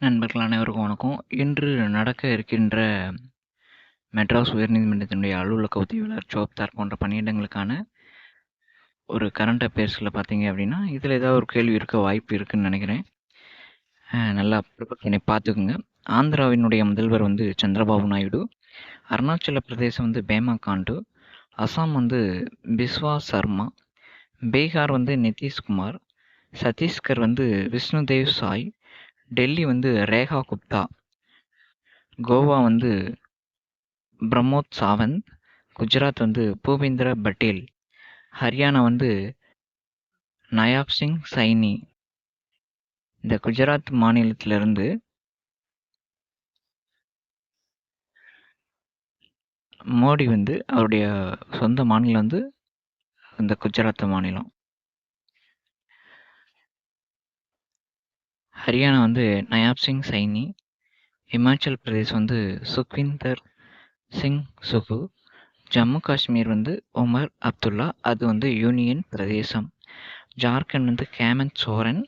நண்பர்கள் அனைவருக்கும் வணக்கம். இன்று நடக்க இருக்கின்ற மெட்ராஸ் உயர்நீதிமன்றத்தினுடைய அலுவலக உதவியாளர், ஜோப்தார் போன்ற பணியிடங்களுக்கான ஒரு கரண்ட் அஃபேர்ஸில் பார்த்தீங்க அப்படின்னா, இதில் ஏதாவது ஒரு கேள்வி இருக்க வாய்ப்பு இருக்குன்னு நினைக்கிறேன் நல்லா ப்ரிப்பேர் பண்ணி ஆந்திராவினுடைய முதல்வர் வந்து சந்திரபாபு நாயுடு. அருணாச்சல பிரதேசம் வந்து பேமா காண்டு. அசாம் வந்து பிஸ்வா சர்மா. பீகார் வந்து நிதிஷ்குமார். சத்தீஸ்கர் வந்து விஷ்ணுதேவ் சாய். டெல்லி வந்து ரேகா குப்தா. கோவா வந்து பிரமோத் சாவந்த். குஜராத் வந்து பூபேந்திர பட்டேல். ஹரியானா வந்து நயாப் சிங் சைனி. இந்த குஜராத் மாநிலத்திலிருந்து மோடி வந்து அவருடைய சொந்த மாநிலம் வந்து இந்த குஜராத் மாநிலம். ஹரியானா வந்து நயாப் சிங் சைனி. இமாச்சல் பிரதேஷ் வந்து சுக்விந்தர் சிங் சுகு. ஜம்மு காஷ்மீர் வந்து உமர் அப்துல்லா. அது வந்து யூனியன் பிரதேசம். ஜார்க்கண்ட் வந்து ஹேமந்த் சோரன்.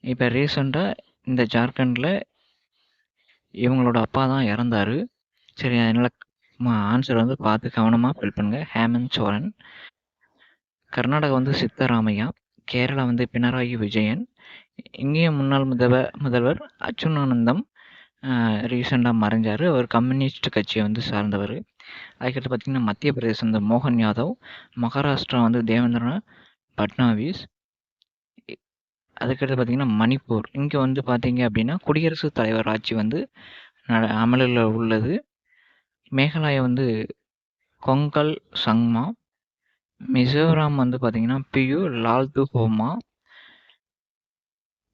இப்போ ரீசெண்டாக இந்த ஜார்க்கண்டில் இவங்களோட அப்பா தான் இறந்தாரு. சரி அதனால் ஆன்சர் வந்து பார்த்து கவனமாக ஃபில் பண்ணுங்க. ஹேமந்த் சோரன். கர்நாடகா வந்து சித்தராமையா. கேரளா வந்து பினராயி விஜயன். இங்கே முன்னாள் முதல்வ முதல்வர் அச்சுனானந்தம் ரீசெண்டாக மறைஞ்சார் அவர் கம்யூனிஸ்ட் கட்சியை வந்து சார்ந்தவர் அதுக்கடுத்து பார்த்தீங்கன்னா, மத்திய பிரதேசம் வந்து மோகன் யாதவ். மகாராஷ்டிரா வந்து தேவேந்திர பட்னாவிஸ். அதுக்கடுத்து பார்த்தீங்கன்னா, மணிப்பூர். இங்கே வந்து பார்த்தீங்க அப்படின்னா, குடியரசுத் தலைவர் ஆட்சி வந்து நட அமலில் உள்ளது. மேகாலயா வந்து கொங்கல் சங்மா. மிசோராம் வந்து பார்த்தீங்கன்னா, பியு லால்துஹோமா.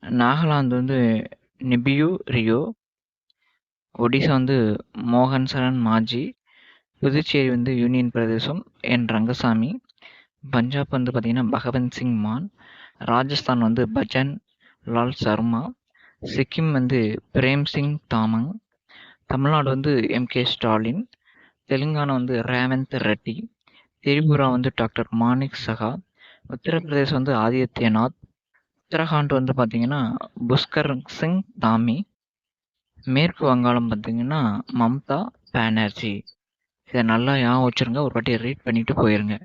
நாகாலாந்து வந்து நிபியு ரியோ. ஒடிசா வந்து மோகன் சரண் மாஜி. புதுச்சேரி வந்து யூனியன் பிரதேசம் என். ரங்கசாமி. பஞ்சாப் வந்து பார்த்தீங்கன்னா, பகவந்த் சிங் மான். ராஜஸ்தான் வந்து பஜன் லால் சர்மா. சிக்கிம் வந்து பிரேம் சிங் தாமங். தமிழ்நாடு வந்து எம். கே. ஸ்டாலின். தெலுங்கானா வந்து ரேவந்த் ரெட்டி. திரிபுரா வந்து டாக்டர் மாணிக் சகா. உத்தரப்பிரதேசம் வந்து ஆதித்யநாத். உத்தரகாண்ட் வந்து பார்த்தீங்கன்னா, புஷ்கர் சிங் தாமி. மேற்கு வங்காளம் பார்த்தீங்கன்னா, மம்தா பானர்ஜி. இதை நல்லா ஞாபகம் வச்சுருங்க. ஒரு வாட்டி ரீட் பண்ணிட்டு போயிருங்க.